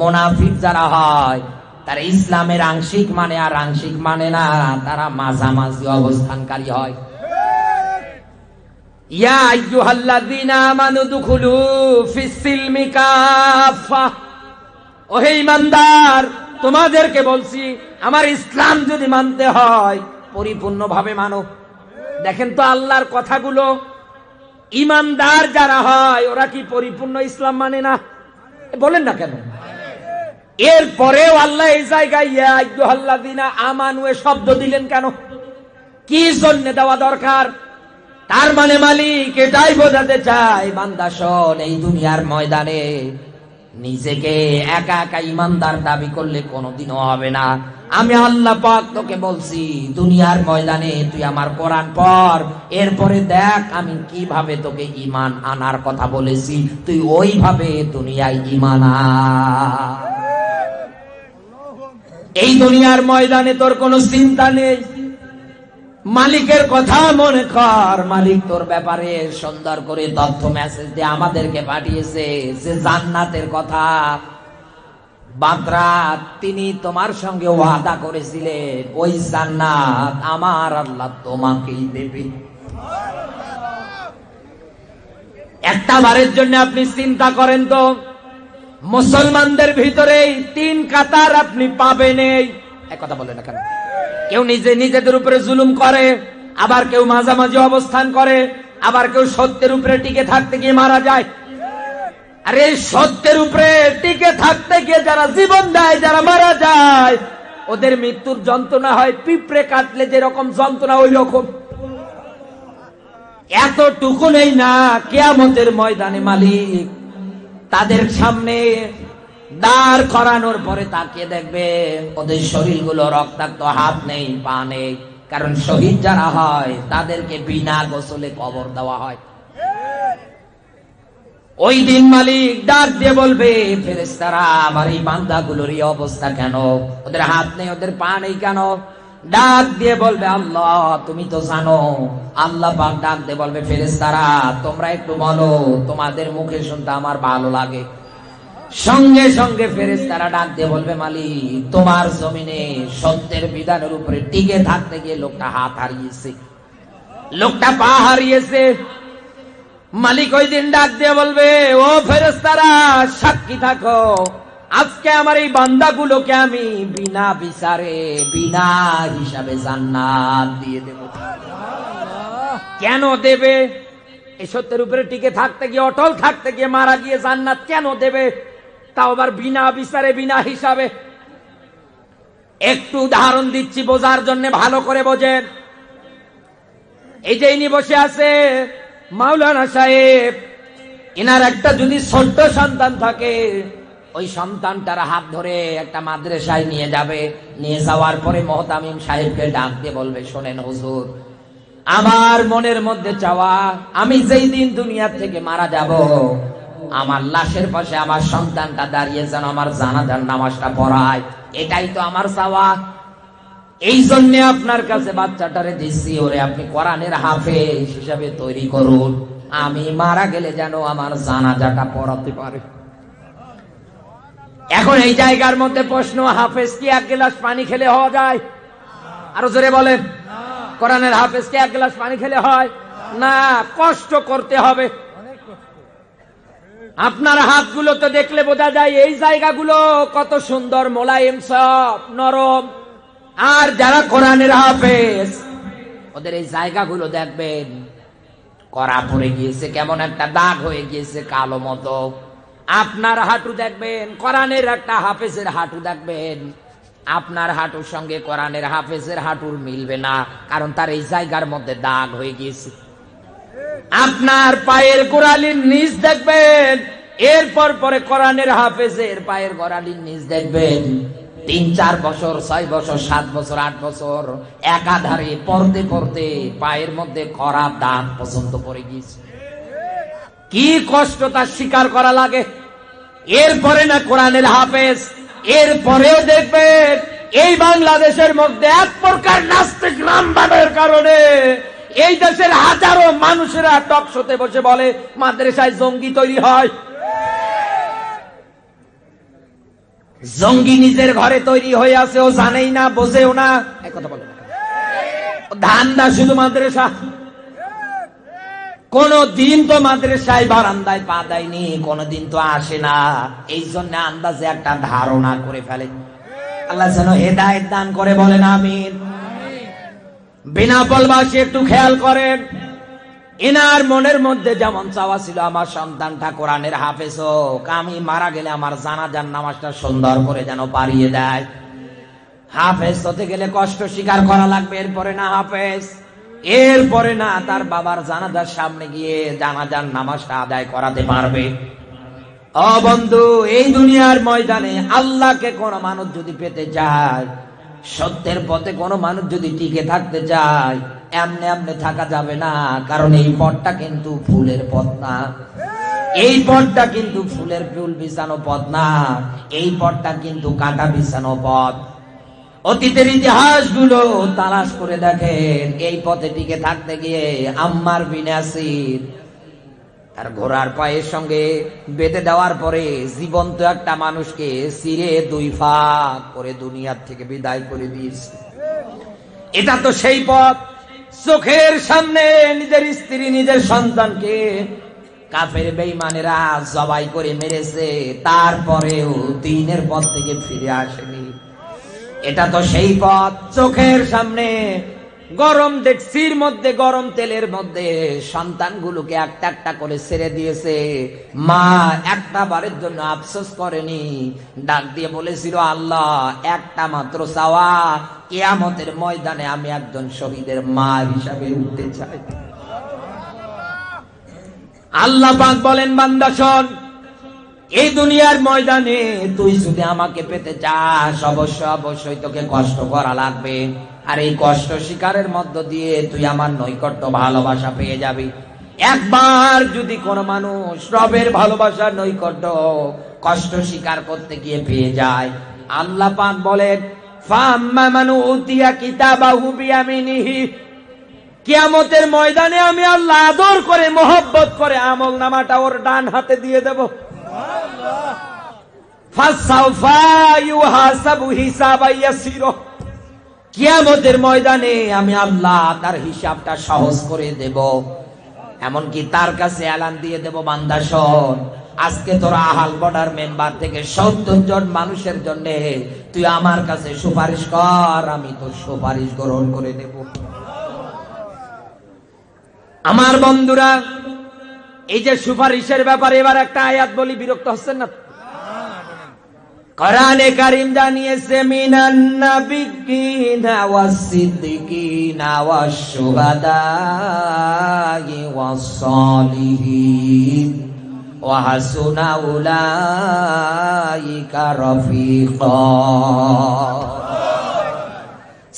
মোনাফিক যারা হয়, তারা ইসলামের আংশিক মানে আর আংশিক মানে না, তারা মাঝামাঝি অবস্থানকারী হয়। তোমাদেরকে বলছি, আমার ইসলাম যদি মানতে হয়, পরিপূর্ণভাবে মানো। দেখেন তো আল্লাহর কথাগুলো, ইমানদার যারা হয়, ওরা কি পরিপূর্ণ ইসলাম মানে না? বলেন না কেন? এরপরেও আল্লাহ এই জায়গায় আইয়ুহাল্লাযীনা আমানু, এ শব্দ দিলেন কেন? কি জন্য দেওয়া দরকার? তার মানে মালিক, এটাই বোঝাতে চাই, বান্দা শোন, এই দুনিয়ার ময়দানে নিজেকে একা একা ইমানদার দাবি করলে কোনোদিনও হবে না। আমি আল্লাহ পাক তোকে বলছি, দুনিয়ার ময়দানে তুই আমার কোরআন পর এরপরে দেখ আমি কীভাবে তোকে ইমান আনার কথা বলেছি। তুই ওইভাবে দুনিয়ায় ইমান আন। এই দুনিয়ার ময়দানে তোর কোনো চিন্তা নেই। মালিকের কথা মনে কর। মালিক তোর ব্যাপারে সুন্দর করে তথ্য মেসেজ দিয়ে আমাদেরকে পাঠিয়েছে যে জান্নাতের কথা। বাতরা তিনি তোমার সঙ্গে ওয়াদা করেছিলেন, ওই জান্নাত আমার আল্লাহ তোমাকেই দেবে। একটা বারের জন্য আপনি চিন্তা করেন তো। মুসলমানদের ভিতরে তিন কাতার আপনি পাবেন এই। কথা বলে না কেন? কেউ নিজে নিজেদের উপরে জুলুম করে, আবার কেউ মাঝামাঝি অবস্থান করে, আবার কেউ সত্যের উপরে টিকে থাকতে গিয়ে মারা যায়। আরে এই সত্যের উপরে টিকে থাকতে গিয়ে যারা জীবন দেয়, যারা মারা যায়, ওদের মৃত্যুর যন্ত্রণা হয়, পিঁপড়ে কাটলে যেরকম যন্ত্রণা ওই রকম এতটুকু নেই না, কেয়ামতের ময়দানে মালিক। তাদের সামনে দাঁড় করানোর পরে তাকিয়ে দেখবে ওদের শরীরগুলো রক্তাক্ত, হাত নেই, পা নেই। কারণ শহীদ যারা হয়, তাদেরকে বিনা গোসলে কবর দেওয়া হয়। ওই দিন মালিক ডাক দিয়ে বলবে ফেরেস্তারা আমার এই বান্দাগুলোর এই অবস্থা কেন? ওদের হাত নেই, ওদের পা নেই কেন? ডাক দিয়ে বলবে, আল্লাহ, তুমি তো জানো। আল্লাহ ডাক দিয়ে বলবে ফেরেস্তারা তোমরা একটু বলো, তোমাদের মুখে শুনতে আমার ভালো লাগে। সঙ্গে সঙ্গে ফেরেস্তারা ডাক দিয়ে বলবে, মালিক, তোমার জমিনে সত্যের বিধানের উপরে টিকে থাকতে গিয়ে লোকটা হাত হারিয়েছে। লোকটা পা হারিয়েছে। মালিক ওই দিন ডাক দিয়ে বলবে, ও ফেরেস্তারা সাক্ষী থাকো। আজকে আমার এই বান্দাগুলোকে আমি বিনা বিচারে, বিনা হিসাবে জান্নাত দিয়ে দেব। কেন দেবে? এই সত্যের উপরে টিকে থাকতে গিয়ে, অটল থাকতে গিয়ে, মারা গিয়ে জান্নাত কেন দেবে? তাও আবার বিনা বিচারে, বিনা হিসাবে। একটু উদাহরণ দিচ্ছি, বোঝার জন্য ভালো করে বোঝেন। এই যে ইনি বসে আছে, মাওলানা সাহেব এনার একটা যদি ছোট্ট সন্তান থাকে ওই সন্তানটার হাত ধরে একটা মাদ্রাসায় নিয়ে যাবে। নিয়ে যাওয়ার পরে মহতামিম সাহেবকে ডাক দিয়ে বলবে, শোনেন হুজুর, আমার মনের মধ্যে চাওয়া, আমি যেই দিন দুনিয়ার থেকে মারা যাব, আমার লাশের পাশে আমার সন্তানটা দাঁড়িয়ে যেন আমার জানাজার নামাজটা পড়ায়। এটাই তো আমার চাওয়া। এই জন্য আপনার কাছে বাচ্চাটারে দিচ্ছি, ওরে আপনি কোরআনের হাফেজ হিসাবে তৈরি করুন। আমি মারা গেলে যেন আমার জানাজাটা পড়াতে পারে। এখন এই জায়গার মধ্যে প্রশ্ন, হাফেজ কি এক গ্লাস পানি খেলে হওয়া যায়? আরও জোরে বলেন। কোরআনের হাফেজ কি এক গ্লাস পানি খেলে হয়? না, কষ্ট করতে হবে। আপনার হাতগুলো তো দেখলে বোঝা যায়, এই জায়গাগুলো কত সুন্দর মোলায়েম সব, নরম। আর যারা কোরআনের হাফেজ, ওদের এই জায়গাগুলো দেখবেন, করা পড়ে গিয়েছে, কেমন একটা দাগ হয়ে গিয়েছে, কালো মতো। আপনার হাঁটু দেখবেন, কোরআনের একটা হাফেজের হাঁটু দেখবেন। আপনার হাঁটুর সঙ্গে কোরআনের হাফেজের হাঁটুর মিলবে না, কারণ তার এই জায়গার মধ্যে দাগ হয়ে গিয়েছে। আপনার পায়ের গোড়ালির নিচ দেখবেন, এরপর পরে কোরআনের হাফেজের পায়ের গোড়ালির নিচ দেখবেন। তিন, চার বছর, ছয় বছর, সাত বছর, আট বছর, একাধারে পড়তে পড়তে পায়ের মধ্যে করা দাগ পছন্দ পড়ে গিয়েছে। কি কষ্ট তার স্বীকার করা লাগে? এরপরে না কোরআনের হাফেজ এরপরেও দেখবেন এই বাংলাদেশের মধ্যে এক প্রকার নাস্তিক রামবানের কারণে এই দেশের হাজারো মানুষেরা টকশোতে বসে বলে, মাদ্রাসায় জঙ্গি তৈরি হয়। জঙ্গি নিজের ঘরে তৈরি হয়ে আছে, ও জানেই না, বোঝেও না। কথা বলে ধান্দা শুধু মাদ্রাসা। কোন দিন তো মাদ্রাসায় বারান্দায় পা দেয়নি, কোনদিন তো আসে না। এই জন্য আন্দাজে একটা ধারণা করে ফেলে। আল্লাহ যেন হেদায়ত দান করে বলেন, আমিন। বিনা বলবাসী একটু খেয়াল করেন, এনার মনের মধ্যে যেমন চাওয়া ছিল, আমার সন্তানটা কোরআনের হাফেজ হোক, আমি মারা গেলে আমার জানাজার নামাজটা সুন্দর করে যেন পারিয়ে দেয়। হাফেজ হতে গেলে কষ্ট স্বীকার করা লাগবে, এরপরে না হাফেজ। এরপরে না তার বাবার জানাজার সামনে গিয়ে জানাজার নামাজটা আদায় করাতে পারবে। ও বন্ধু, এই দুনিয়ার ময়দানে আল্লাহকে কোন মানুষ যদি পেতে চায়, সত্যের পথে কোন মানুষ যদি টিকে থাকতে চায়, এমনে এমনে থাকা যাবে না, কারণ এই পথটা কিন্তু ফুলের পথ না। এই পথটা কিন্তু ফুলের ফুল বিছানো পথ না, এই পথটা কিন্তু কাটা বিছানো পথ। অতীতের ইতিহাসগুলো তালাশ করে দেখেন। এই পথে টিকে থাকতে গিয়ে আম্মার বিনাসির তার ঘোড়ার পায়ের সঙ্গে বেঁধে দেওয়ার পরে জীবন্ত একটা মানুষকে সিরে দুই ফাঁক করে দুনিয়ার থেকে বিদায় করে দিয়েছে। এটা তো সেই পথ। চোখের সামনে নিজের স্ত্রী, নিজের সন্তানকে কাফের বেইমানেরা জবাই করে মেরেছে। তারপরেও দিনের পথ থেকে ফিরে আসেনি। এটা তো সেই পথ, চোখের সামনে। গরম ডেক্সির মধ্যে, গরম তেলের মধ্যে সন্তানগুলোকে একটা একটা করে ছেড়ে দিয়েছে। মা একটা বারের জন্য আফসোস করেনি। ডাক দিয়ে বলেছিল, আল্লাহ, একটা মাত্র চাওয়া, কেয়ামতের ময়দানে আমি একজন শহীদের মা হিসাবে উঠতে চাই। আল্লাহ বলেন, বান্দা শোন এই দুনিয়ার ময়দানে তুই যদি আমাকে পেতে চাস, অবশ্য, অবশ্যই তোকে কষ্ট করা লাগবে। আর এই কষ্ট শিকারের মধ্য দিয়ে তুই আমার নৈকট্য ভালোবাসা পেয়ে যাবি। একবার যদি কোন মানুষ রবের ভালোবাসার নৈকট্য কষ্ট স্বীকার করতে গিয়ে পেয়ে যায়, আল্লাহ পাক বলেন কিয়ামতের ময়দানে আমি আল্লাহ আদর করে, মোহব্বত করে আমল নামাটা ওর ডান হাতে দিয়ে দেব। ময়দানে আমি আল্লাহ তার হিসাবটা সহজ করে দেব। এমনকি তার কাছে এলান দিয়ে দেব, বান্দা শোন, আজকে তোরা আহাল বর্ডার মেম্বার থেকে সত্তর জন মানুষের জন্য তুই আমার কাছে সুপারিশ কর, আমি তোর সুপারিশ গ্রহণ করে নেব আমার বন্ধুরা এই যে সুপারিশের ব্যাপারে এবার একটা আয়াত বলি, বিরক্ত হচ্ছেন না কোরআনে কারিম জানিয়েছে, মিনান নাবিয়িনা ওয়াস-সিদ্দিকিনা ওয়াশ-শুহাদাই ওয়াস-সালিহিন ওয়া হাসুনা উলাইকা রাফিকা।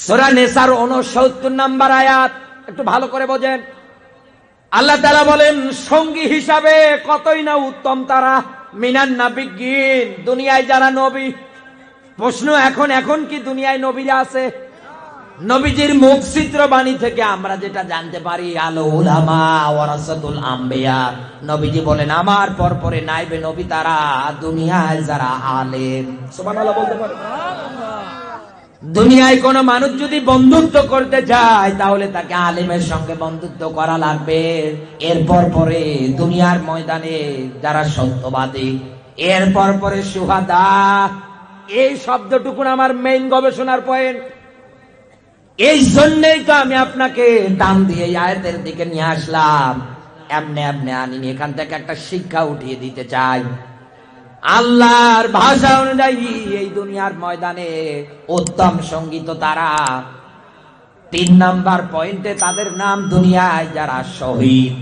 সূরা নিসার 69 নাম্বার আয়াত, একটু ভালো করে বোঝেন। আল্লাহ তালা বলেন, সঙ্গী হিসাবে কতই না উত্তম তারা? মিনান নাবিগিন, দুনিয়ায় যারা নবী। প্রশ্ন এখন এখন কি দুনিয়ায় নবীরা আছে? নবীজির মুখ চিত্র বাণী থেকে আমরা যেটা জানতে পারি, আলো উলামা আম্বিয়া। নবীজি বলেন, আমার পর পরে নাইবে নবী তারা, দুনিয়ায় যারা আলেম। সুবহানাল্লাহ বলতে পারে। দুনিয়ায় কোন মানুষ যদি বন্ধুত্ব করতে চায় তাহলে তাকে আলিমের সঙ্গে বন্ধুত্ব করা লাগবে। এরপর পরে দুনিয়ার ময়দানে যারা সত্যবাদী, এরপর পরে সুহাদা। এই শব্দটুকুন আমার মেইন গবেষণার পয়েন্ট এই জন্যই তো আমি আপনাকে দাম দিয়ে আয়াতের দিকে নিয়ে আসলাম। এমনি এমনি আনিনি, এখান থেকে একটা শিক্ষা উঠিয়ে দিতে চাই। আল্লাহর ভাষা অনুযায়ী এই দুনিয়ার ময়দানে উত্তম সংগীত তারা। তিন নাম্বার পয়েন্টে তাদের নাম দুনিয়ায় যারা শহীদ।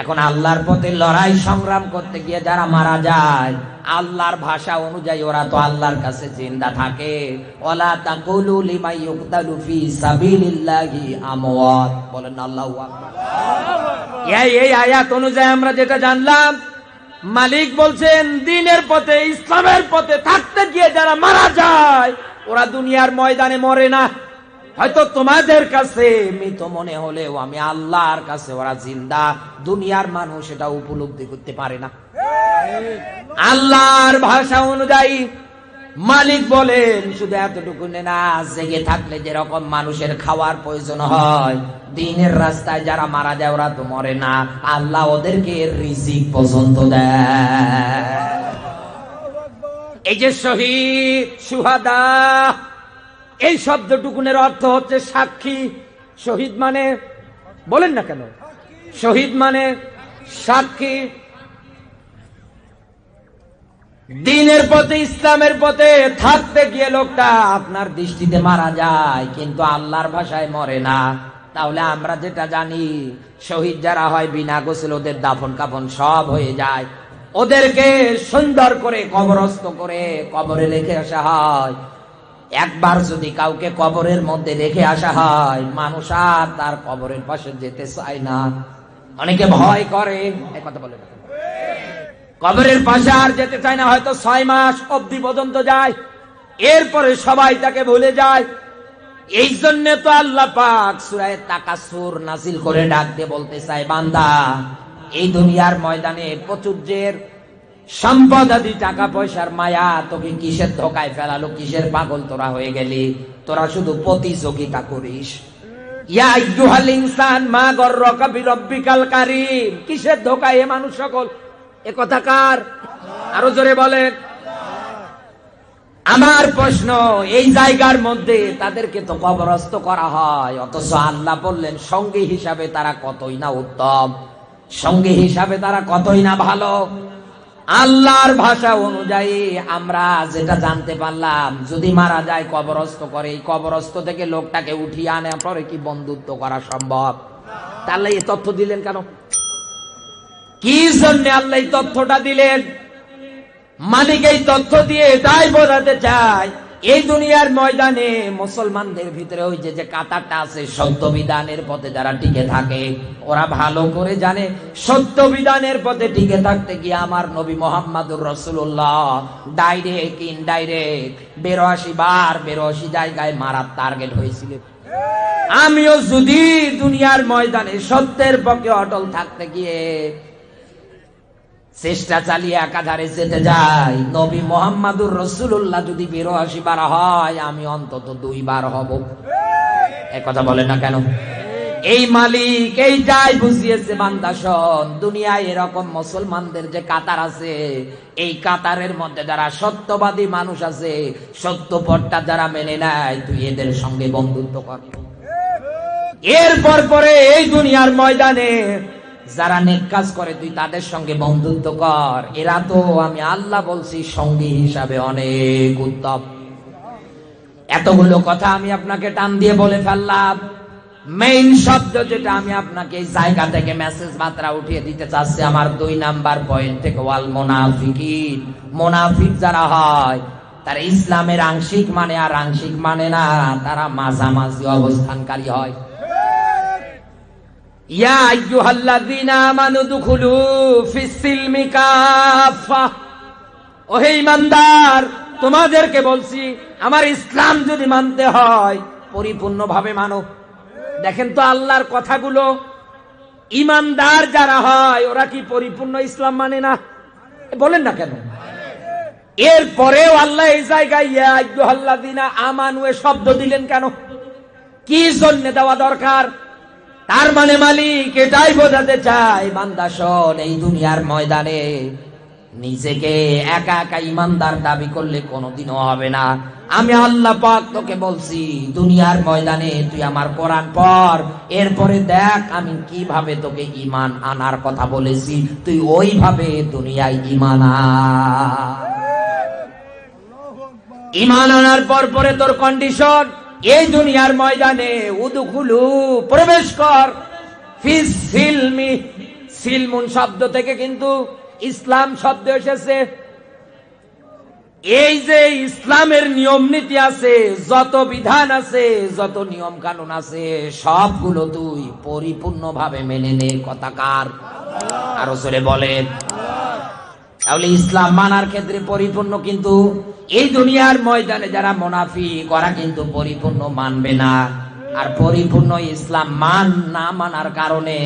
এখন আল্লাহর পথে লড়াই সংগ্রাম করতে গিয়ে যারা মারা যায়, আল্লাহর ভাষা অনুযায়ী ওরা তো আল্লাহর কাছে জিন্দা থাকে। ওলা তাকুলু লিমাই ইউকতালু ফি সাবিলিল্লাহি আমওয়াত। বলেন আল্লাহু আকবার। এই এই আয়াত অনুযায়ী আমরা যেটা জানলাম মালিক বলছেন, দিনের পথে, ইসলামের পথে থাকতে গিয়ে যারা মারা যায়, ওরা দুনিয়ার ময়দানে মরে না। হয়তো তোমাদের কাছে, মৃত মনে হলেও আমি আল্লাহর কাছে ওরা জিন্দা। দুনিয়ার মানুষ এটা উপলব্ধি করতে পারে না। আল্লাহর ভাষা অনুযায়ী মালিক বলেন, শুধু এতটুকু না জেগে থাকলে যেরকম মানুষের খাওয়ার প্রয়োজন হয়, দিনের রাস্তায় যারা মারা যায় ওরা তো মরে না। আল্লাহ ওদেরকে রিজিক পর্যন্ত দেয়। এই যে শহীদ, সুহাদা, এই শব্দটুকুনের অর্থ হচ্ছে সাক্ষী। শহীদ মানে বলেন না কেন? শহীদ মানে সাক্ষী। দিনের পথে, ইসলামের পথে থাকতে গিয়ে লোকটা আপনার দৃষ্টিতে মারা যায়, কিন্তু আল্লাহর ভাষায় মরে না। তাহলে আমরা যেটা জানি, শহীদ যারা হয় বিনা গোসল ওদের দাফন কাফন সব হয়ে যায়। ওদেরকে সুন্দর করে কবরস্থ করে কবরে রেখে আসা হয়। একবার যদি কাউকে কবরের মধ্যে রেখে আসা হয়, মানুষ আর তার কবরের পাশে যেতে চায় না। অনেকে ভয় করে কথা বলে না। কবরের পাশে আর যেতে চায় না, হয়তো ছয় মাস অবধি পর্যন্ত যায়। এরপরে সবাই তাকে ভুলে যায়। এই জন্য তো আল্লাহ পাক সুরায় তাকাসুর নাসিল করে ডাক দিয়ে বলতে চায়, বান্দা, এই দুনিয়ার ময়দানে প্রচুর্যের সম্পদ আদি, টাকা পয়সার মায়া, তোকে কিসের ধোকায় ফেলালো, কিসের পাগল তোরা হয়ে গেলি? তোরা শুধু প্রতিযোগিতা করিস। ইয়া ইনসান মা গর্রকা বিরব্বিকাল কারীম, কিসের ধোকায় এ মানুষ সকল? এ আরও জোরে বলেন। আমার প্রশ্ন, এই জায়গার মধ্যে তাদেরকে তো কবরস্থ করা হয়। অথচ আল্লাহ বললেন, সঙ্গী হিসাবে তারা কতই না উত্তম। সঙ্গী হিসাবে তারা কতই না ভালো। আল্লাহর ভাষা অনুযায়ী আমরা যেটা জানতে পারলাম, যদি মারা যায় কবরস্থ করে, এই কবরস্থ থেকে লোকটাকে উঠিয়ে আনে, পরে কি বন্ধুত্ব করা সম্ভব? তাহলে এই তথ্য দিলেন কেন? কি জন্য আল্লাহ তথ্যটা দিলেন? মালিক এই তথ্য দিয়ে এটাই বোঝাতে চায়, এই দুনিয়ার ময়দানে মুসলমানদের ভিতরে ওই যে যে কাতারটা আছে, সত্য বিধানের পথে যারা টিকে থাকে, ওরা ভালো করে জানে। সত্য বিধানের পথে টিকে থাকতে গিয়ে আমার নবী মোহাম্মদুর রসুল্লাহ ডাইরেক্ট ইনডাইরেক্ট বেরোয়াশি বার বেরোয়াশি জায়গায় মারার টার্গেট হয়েছিল আমিও যদি দুনিয়ার ময়দানে সত্যের পক্ষে অটল থাকতে গিয়ে চেষ্টা চালিয়ে একাধারে যেতে যাই। নবী মোহাম্মদুর রসুল্লাহ যদি বিরাশি বার হয় আমি অন্তত দুইবার হব। কথা বলে না কেন? এই মালিক এই যাই বুঝিয়েছে বান্দা শোন দুনিয়ায় এরকম মুসলমানদের যে কাতার আছে এই কাতারের মধ্যে যারা সত্যবাদী মানুষ আছে সত্য পথটা যারা মেনে নেয় তুই এদের সঙ্গে বন্ধুত্ব কর। এরপর পরে এই দুনিয়ার ময়দানে যারা নেক কাজ করে, তুই তাদের সঙ্গে বন্ধুত্ব কর। এরা তো, আমি আল্লাহ বলছি, সঙ্গী হিসাবে অনেক উত্তম। এতগুলো কথা আমি আপনাকে টান দিয়ে বলে ফেললাম। মেইন শব্দ যেটা আমি আপনাকে এই জায়গা থেকে মেসেজ মাত্রা উঠিয়ে দিতে চাচ্ছি, আমার দুই নাম্বার পয়েন্ট থেকে, ওয়াল মোনাফিকিন। মোনাফিক যারা হয়, তারা ইসলামের আংশিক মানে আর আংশিক মানে না, তারা মাঝামাঝি অবস্থানকারী হয়। ইয়া তোমাদেরকে বলছি, আমার ইসলাম যদি মানতে হয়, পরিপূর্ণভাবে মানো। দেখেন তো আল্লাহর কথাগুলো। ইমানদার যারা হয়, ওরা কি পরিপূর্ণ ইসলাম মানে না? বলেন না কেন? এরপরেও আল্লাহ এই জায়গায় আমানু, এ শব্দ দিলেন কেন? কি জন্য দেওয়া দরকার? তার মানে মালিক, এটাই বোঝাতে চাই, বান্দা শোন, এই দুনিয়ার ময়দানে নিজেকে একা একা ইমানদার দাবি করলে কোনোদিনও হবে না। আমি আল্লাহ পাক তোকে বলছি, দুনিয়ার ময়দানে তুই আমার কোরআন পর এরপরে দেখ আমি কীভাবে তোকে ইমান আনার কথা বলেছি। তুই ওইভাবে দুনিয়ায় ইমান ইমান আনার পর পরে তোর কন্ডিশন এই দুনিয়ার ময়দানে উদুখুলু, প্রবেশ কর। শব্দ থেকে কিন্তু ইসলাম শব্দ এসেছে। এই যে ইসলামের নিয়ম নীতি আছে, যত বিধান আছে, যত নিয়ম কানুন আছে, সবগুলো তুই পরিপূর্ণভাবে মেনে নে কথাকার আরও সরে বলেন। তাহলে ইসলাম মানার ক্ষেত্রে পরিপূর্ণ কিন্তু এই দুনিয়ার ময়দানে যারা মোনাফি করা কিন্তু পরিপূর্ণ মানবে না। আর পরিপূর্ণ ইসলাম মান না মানার কারণে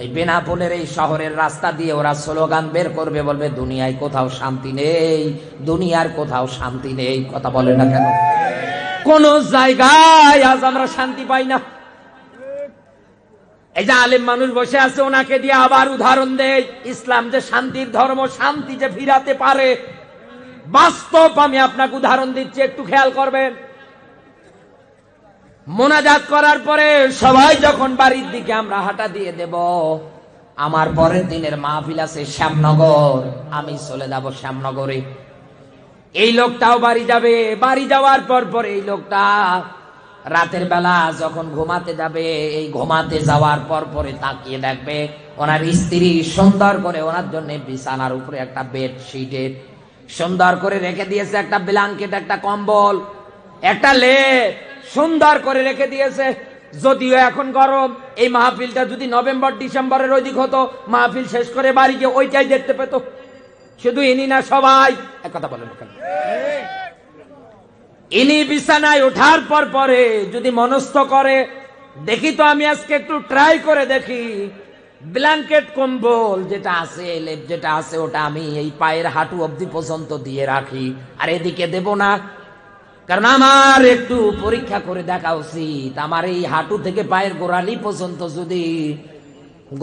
ওই বেনাপোলের এই শহরের রাস্তা দিয়ে ওরা স্লোগান বের করবে, বলবে, দুনিয়ায় কোথাও শান্তি নেই, দুনিয়ার কোথাও শান্তি নেই। কথা বলে না কেন? কোন জায়গায় আজ আমরা শান্তি পাই না। এই যে আলেম মানুষ বসে আছে, ওনাকে দিয়ে আবার উদাহরণ দেয় ইসলাম যে শান্তির ধর্ম, শান্তি যে ফিরাতে পারে। বাস্তব আমি আপনাকে উদাহরণ দিচ্ছি, একটু খেয়াল করবেন। মোনাজাত করার পরে সবাই যখন বাড়ির দিকে আমরা হাঁটা দিয়ে দেব, আমার পরের দিনের মাহফিল আছে শ্যামনগর। আমি চলে যাব শ্যামনগরে। এই লোকটাও বাড়ি যাবে। বাড়ি যাওয়ার পর পর এই লোকটা রাতের বেলা যখন ঘুমাতে যাবে, এই ঘুমাতে যাওয়ার পর পরে তাকিয়ে দেখবে, ওনার স্ত্রী সুন্দর করে ওনার জন্য বিছানার উপরে একটা বেড শিটের সুন্দর করে রেখে দিয়েছে, একটা ব্ল্যাঙ্কেট একটা কম্বল, একটা লে সুন্দর করে রেখে দিয়েছে। যদিও এখন গরম, এই মাহফিলটা যদি নভেম্বর, ডিসেম্বরের ওই দিক হতো, মাহফিল শেষ করে বাড়ি গিয়ে ওইটাই দেখতে পেতো। শুধু ইনি না, সবাই। এক কথা বলেন ইনি বিছানায় ওঠার পর পরে যদি মনস্থ করে, দেখি তো আমি আজকে একটু ট্রাই করে দেখি। ব্ল্যাঙ্কেট কম্বল যেটা আছে, লেপ যেটা আছে, ওটা আমি এই পায়ের হাঁটু অবধি পর্যন্ত দিয়ে রাখি। আর এদিকে দেব না। কারণ আমার একটু পরীক্ষা করে দেখা উচিত। আমার এই হাঁটু থেকে পায়ের গোড়ালি পর্যন্ত যদি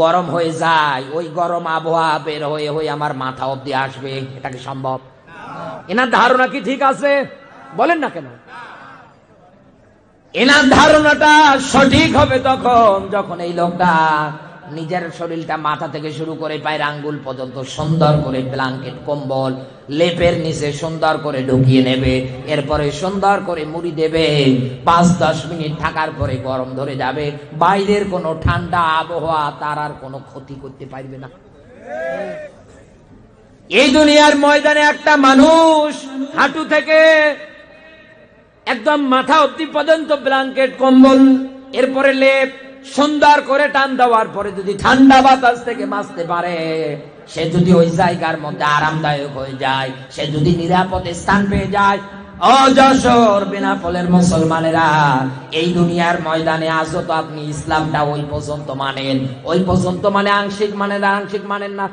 গরম হয়ে যায়, ওই গরম আবহাওয়া বের হয়ে হয়ে আমার মাথা অব্দি আসবে। এটা কি সম্ভব? এনার ধারণা কি ঠিক আছে? বলেন না কেন? এনার ধারণাটা সঠিক হবে তখন যখন এই লোকটা নিজের শরীরটা মাথা থেকে শুরু করে পায়ের আঙ্গুল পর্যন্ত সুন্দর করে ব্ল্যাঙ্কেট, কম্বল, লেপের নিচে সুন্দর করে ঢুকিয়ে নেবে। এরপরে সুন্দর করে মুড়ি দেবে। পাঁচ, দশ মিনিট থাকার পরে গরম ধরে যাবে। বাইরের কোনো ঠান্ডা আবহাওয়া তার আর কোনো ক্ষতি করতে পারবে না। এই দুনিয়ার ময়দানে একটা মানুষ হাঁটু থেকে একদম মাথা অব্দি পর্যন্ত ব্ল্যাঙ্কেট, কম্বল, এরপরে লেপ সুন্দর করে টান দেওয়ার পরে যদি ঠান্ডা বাতাস থেকে বাঁচতে পারে, সে যদি ওই জায়গার মধ্যে আরামদায়ক হয়ে যায়, সে যদি নিরাপদে স্থান পেয়ে যায়, অযশোর বেনাপোলের মুসলমানেরা, এই দুনিয়ার ময়দানে আজও তো আপনি ইসলামটা ওই পর্যন্ত মানেন, ওই পর্যন্ত মানে আংশিক মানেন আংশিক মানেন না।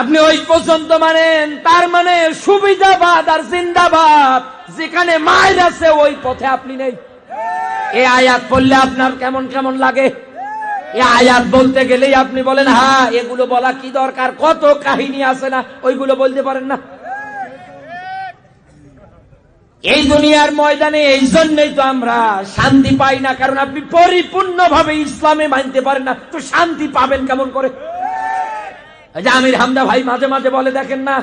আপনি ওই পর্যন্ত মানেন, তার মানে সুবিধাবাদ আর জিন্দাবাদ, যেখানে মায়ের আছে ওই পথে আপনি নেই। এ আয়াত পড়লে আপনার কেমন কেমন লাগে? এ আয়াত বলতে গেলেই আপনি বলেন হ্যাঁ এগুলো বলা কি দরকার? কত কাহিনী আছে না? ওইগুলো বলতে পারেন না। এই দুনিয়ার ময়দানে এই জন্যই তো আমরা শান্তি পাই না, কারণ আপনি পরিপূর্ণভাবে ইসলামে মানতে পারেন না। তো শান্তি পাবেন কেমন করে? যে আমির হামদা ভাই মাঝে মাঝে বলে, দেখেন না,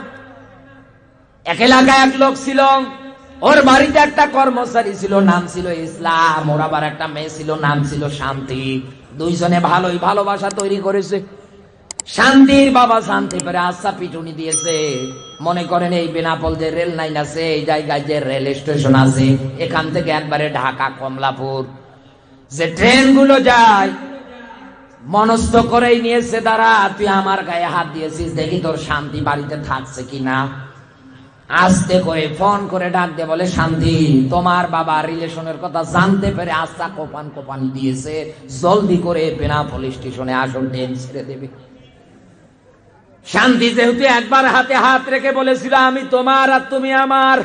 এক এলাকায় এক লোক ছিল, ওর বাড়িতে একটা কর্মচারী ছিল, নাম ছিল ইসলাম, ওর আবার একটা মেয়ে ছিল, নাম ছিল শান্তি। দুইজনে ভালোই ভালোবাসা তৈরি করেছে। শান্তির বাবা শান্তি পেরে আশা পিটুনি দিয়েছে। মনে করেন এই বেনাপল যে রেল লাইন আছে, এই জায়গায় যে রেল স্টেশন আছে, এখান থেকে একবারে ঢাকা কমলাপুর যে ট্রেনগুলো যায় মনস্থ করেই নিয়েছে, দাঁড়া, তুই আমার গায়ে হাত দিয়েছিস, দেখি তোর শান্তি বাড়িতে থাকছে কিনা। আস্তে করে ফোন করে ডাক দিয়ে বলে, শান্তি, তোমার বাবা রিলেশনের কথা জানতে পেরে আস্থা কোপান কোপান দিয়েছে, জলদি করে পেনা পুলিশ স্টেশনে আসল ট্রেন ছেড়ে দেবে। শান্তি, যেহেতু একবার হাতে হাত রেখে বলেছিল আমি তোমার আর তুমি আমার,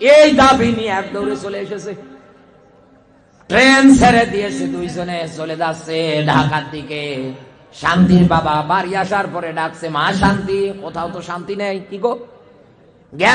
এই দাবি নিয়ে এক দৌড়ে চলে এসেছে। ট্রেন ছেড়ে দিয়েছে দুইজনে, চলে যাচ্ছে ঢাকার দিকে। শান্তির বাবা বাড়ি আসার পরে ডাকছে, মা, শান্তি? কোথাও তো শান্তি নেই? কি গো? জ্ঞান